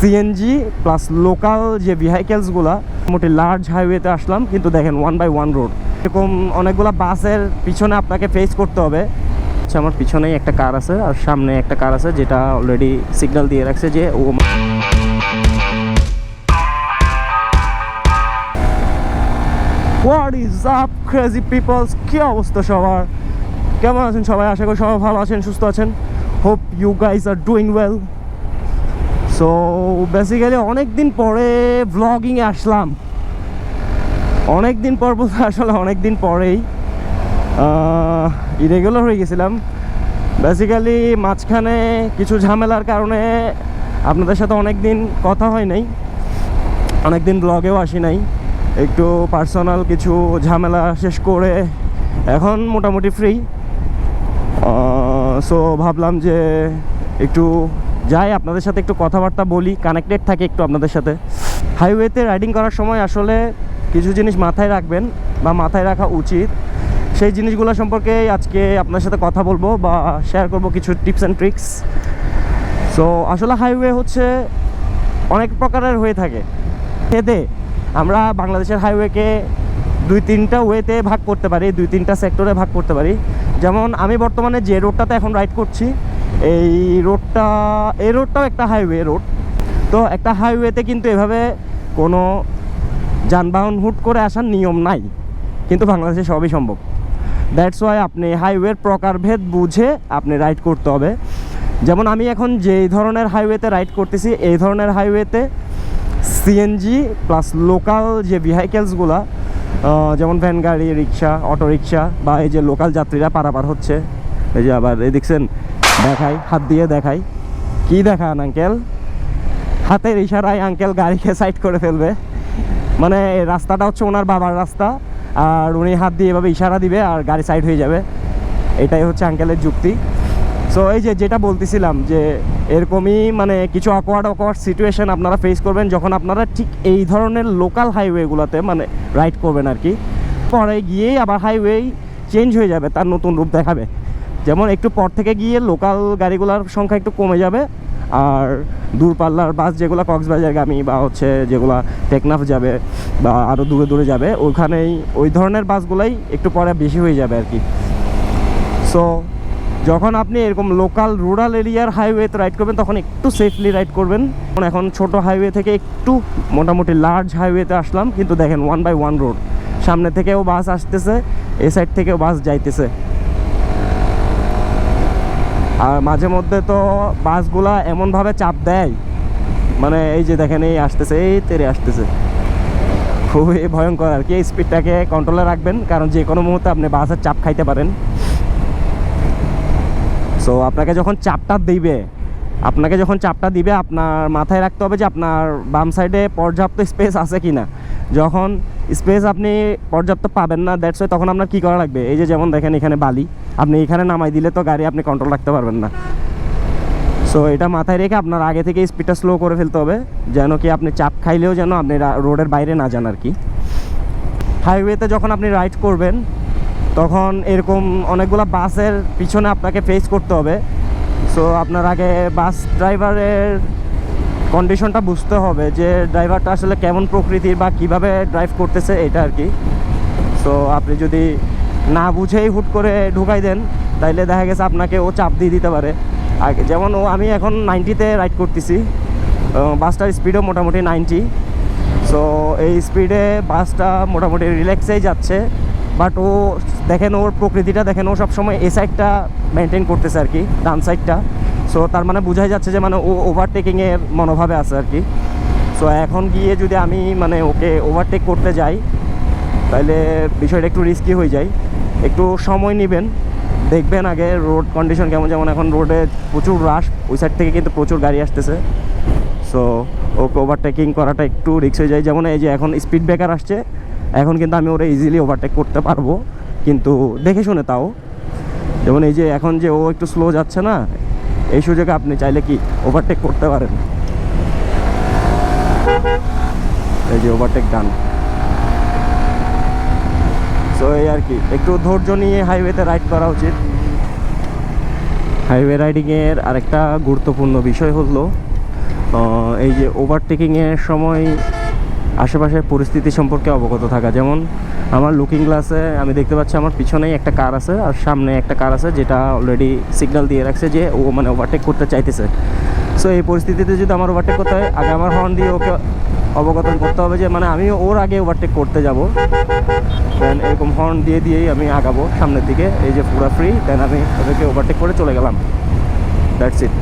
CNG plus local যে ভেহিকেলসগুলা মোটামুটি large হাইওয়েতে আসলাম, কিন্তু দেখেন ওয়ান বাই ওয়ান রোড এরকম অনেকগুলা বাসের পিছনে আপনাকে ফেস করতে হবে। আচ্ছা আমার পিছনেই একটা কার আছে, আর সামনে একটা কার আছে, যেটা অলরেডি সিগন্যাল দিয়ে রাখছে যে ও what is up crazy peoples কি অবস্থা সবার? কেমন আছেন সবাই? আশা করি সবাই ভালো আছেন, সুস্থ আছেন। Hope you guys are doing well so basically অনেক দিন পরে ভ্লগিংয়ে আসলাম। অনেক দিন পর বলতে আসলে অনেক দিন পরেই ইরেগুলার হয়ে গেছিলাম। বেসিক্যালি মাঝখানে কিছু ঝামেলার কারণে আপনাদের সাথে অনেক দিন কথা হয় নাই। অনেক দিন ব্লগেও আসি নাই। একটু পার্সোনাল কিছু ঝামেলা শেষ করে এখন মোটামুটি ফ্রি সো ভাবলাম যে একটু যাই, আপনাদের সাথে একটু কথাবার্তা বলি কানেক্টেড থাকে একটু আপনাদের সাথে। হাইওয়েতে রাইডিং করার সময় আসলে কিছু জিনিস মাথায় রাখবেন বা মাথায় রাখা উচিত। সেই জিনিসগুলো সম্পর্কে আজকে আপনার সাথে কথা বলব বা শেয়ার করব কিছু টিপস অ্যান্ড ট্রিক্স সো আসলে হাইওয়ে হচ্ছে অনেক প্রকারের হয়ে থাকে। এতে আমরা বাংলাদেশের হাইওয়েকে দুই তিনটা ওয়েতে ভাগ করতে পারি, দুই তিনটা সেক্টরে ভাগ করতে পারি। যেমন আমি বর্তমানে যে রোডটাতে এখন রাইড করছি এই রোডটা এই রোডটাও একটা হাইওয়ে রোড তো একটা হাইওয়েতে কিন্তু এভাবে কোনো যানবাহন হুট করে আসার নিয়ম নাই। কিন্তু বাংলাদেশে সবই সম্ভব। দ্যাটস ওয়াই আপনি হাইওয়ের প্রকারভেদ বুঝে আপনি রাইড করতে হবে। যেমন আমি এখন যেই ধরনের হাইওয়েতে রাইড করতেছি, এই ধরনের হাইওয়েতে সিএনজি প্লাস লোকাল যে ভেহিকেলসগুলা যেমন ভ্যান গাড়ি রিক্সা অটো রিক্সা বা এই যে লোকাল যাত্রীরা পারাপার হচ্ছে। এই যে আবার এই দেখছেন দেখাই, হাত দিয়ে দেখাই। কি দেখান আঙ্কেল হাতের ইশারায় আঙ্কেল গাড়িকে সাইড করে ফেলবে। মানে রাস্তাটা হচ্ছে ওনার বাবার রাস্তা, আর উনি হাত দিয়ে এভাবে ইশারা দিবে আর গাড়ি সাইড হয়ে যাবে। এটাই হচ্ছে আঙ্কেলের যুক্তি। সো এই যে যেটা বলতেছিলাম যে এরকমই মানে কিছু অকওয়ার্ড অকওয়ার্ড সিচুয়েশন আপনারা ফেস করবেন যখন আপনারা ঠিক এই ধরনের লোকাল হাইওয়েগুলোতে মানে রাইড করবেন আর কি। পরে গিয়েই আবার হাইওয়ে চেঞ্জ হয়ে যাবে, তার নতুন রূপ দেখাবে। যেমন একটু পর থেকে গিয়ে লোকাল গাড়িগুলোর সংখ্যা একটু কমে যাবে, আর দূরপাল্লার বাস যেগুলো কক্সবাজারগামী বা হচ্ছে যেগুলো টেকনাফ যাবে বা আরও দূরে দূরে যাবে, ওখানেই ওই ধরনের বাসগুলাই একটু পরে বেশি হয়ে যাবে আর কি সো যখন আপনি এরকম লোকাল রুরাল এরিয়ার হাইওয়েতে রাইড করবেন, তখন একটু সেফলি রাইড করবেন। এখন ছোট হাইওয়ে থেকে একটু মোটামুটি লার্জ হাইওয়েতে আসলাম, কিন্তু দেখেন ওয়ান বাই ওয়ান রোড সামনে থেকেও বাস আসতেছে, এ সাইড থেকেও বাস যাইতেছে। আর মাঝে মধ্যে তো বাসগুলা এমনভাবে চাপ দেয়। মানে এই যে দেখেন, এই আসতেছে, এই তেরে আসতেছে। খুবই ভয়ঙ্কর আর কি, এই স্পিডটাকে কন্ট্রোলে রাখবেন, কারণ যে কোনো মুহূর্তে আপনি বাসের চাপ খাইতে পারেন। সো আপনাকে যখন চাপটা দিবে, আপনাকে যখন চাপটা দিবে, আপনার মাথায় রাখতে হবে যে আপনার বাম সাইডে পর্যাপ্ত স্পেস আছে কি না যখন স্পেস আপনি পর্যাপ্ত পাবেন না দ্যাটস তখন আপনার কী করা লাগবে? এই যে যেমন দেখেন এখানে বালি, আপনি এখানে নামাই দিলে তো গাড়ি আপনি কন্ট্রোল রাখতে পারবেন না। সো এটা মাথায় রেখে আপনার আগে থেকে স্পিডটা স্লো করে ফেলতে হবে, যেন কি আপনি চাপ খাইলেও যেন আপনি রোডের বাইরে না যান আর কি। হাইওয়েতে যখন আপনি রাইড করবেন, তখন এরকম অনেকগুলো বাসের পিছনে আপনাকে ফেস করতে হবে। সো আপনার আগে বাস ড্রাইভারের কন্ডিশনটা বুঝতে হবে যে ড্রাইভারটা আসলে কেমন প্রকৃতির বা কীভাবে ড্রাইভ করতেছে এটা আর কি। সো আপনি যদি না বুঝেই হুট করে ঢুকাই দেন, তাইলে দেখা গেছে আপনাকে ও চাপ দিয়ে দিতে পারে। আগে যেমন ও, আমি এখন নাইনটিতে রাইড করতেছি বাসটার স্পিডও মোটামুটি নাইনটি সো এই স্পিডে বাসটা মোটামুটি রিল্যাক্সেই যাচ্ছে বাট ও দেখেন ওর প্রকৃতিটা, দেখেন ও সবসময় এ সাইডটা মেনটেন করতেছে আর কি, ডান সাইডটা সো তার মানে বোঝাই যাচ্ছে যে মানে ও ওভারটেকিংয়ের মনোভাবে আছে আর কি। সো এখন গিয়ে যদি আমি মানে ওকে ওভারটেক করতে যাই, তাহলে বিষয়টা একটু রিস্কি হয়ে যায়। একটু সময় নেবেন, দেখবেন আগে রোড কন্ডিশন কেমন। যেমন এখন রোডে প্রচুর রাশ ওই সাইড থেকে কিন্তু প্রচুর গাড়ি আসতেছে। সো ওকে ওভারটেকিং করাটা একটু রিস্ক হয়ে যায়। যেমন এই যে এখন স্পিড ব্রেকার আসছে, এখন কিন্তু আমি ওরা ইজিলি ওভারটেক করতে পারব। কিন্তু দেখে শুনে তাও। যেমন এই যে এখন যে ও একটু স্লো যাচ্ছে না এই সুযোগে আপনি চাইলে কি ওভারটেক করতে পারেন? এই যে ওভারটেক ডান সো এই আর কি, একটু ধৈর্য নিয়ে হাইওয়েতে রাইড করা উচিত। হাইওয়ে রাইডিংয়ের আরেকটা গুরুত্বপূর্ণ বিষয় হলো এই যে ওভারটেকিংয়ের সময় আশেপাশের পরিস্থিতি সম্পর্কে অবগত থাকা। যেমন আমার লুকিং গ্লাসে আমি দেখতে পাচ্ছি আমার পিছনেই একটা কার আছে আর সামনে একটা কার আছে যেটা অলরেডি সিগন্যাল দিয়ে রাখছে যে ও মানে ওভারটেক করতে চাইতেছে। সো এই পরিস্থিতিতে যদি আমার ওভারটেক করতে হয়, আগে আমার হর্ন দিয়ে ওকে অবগত করতে হবে যে মানে আমি ওর আগে ওভারটেক করতে যাব। দেন এরকম হর্ন দিয়ে দিয়েই আমি আগাবো সামনের দিকে, এই যে পুরা ফ্রি দেন আমি ওদেরকে ওভারটেক করে চলে গেলাম। That's it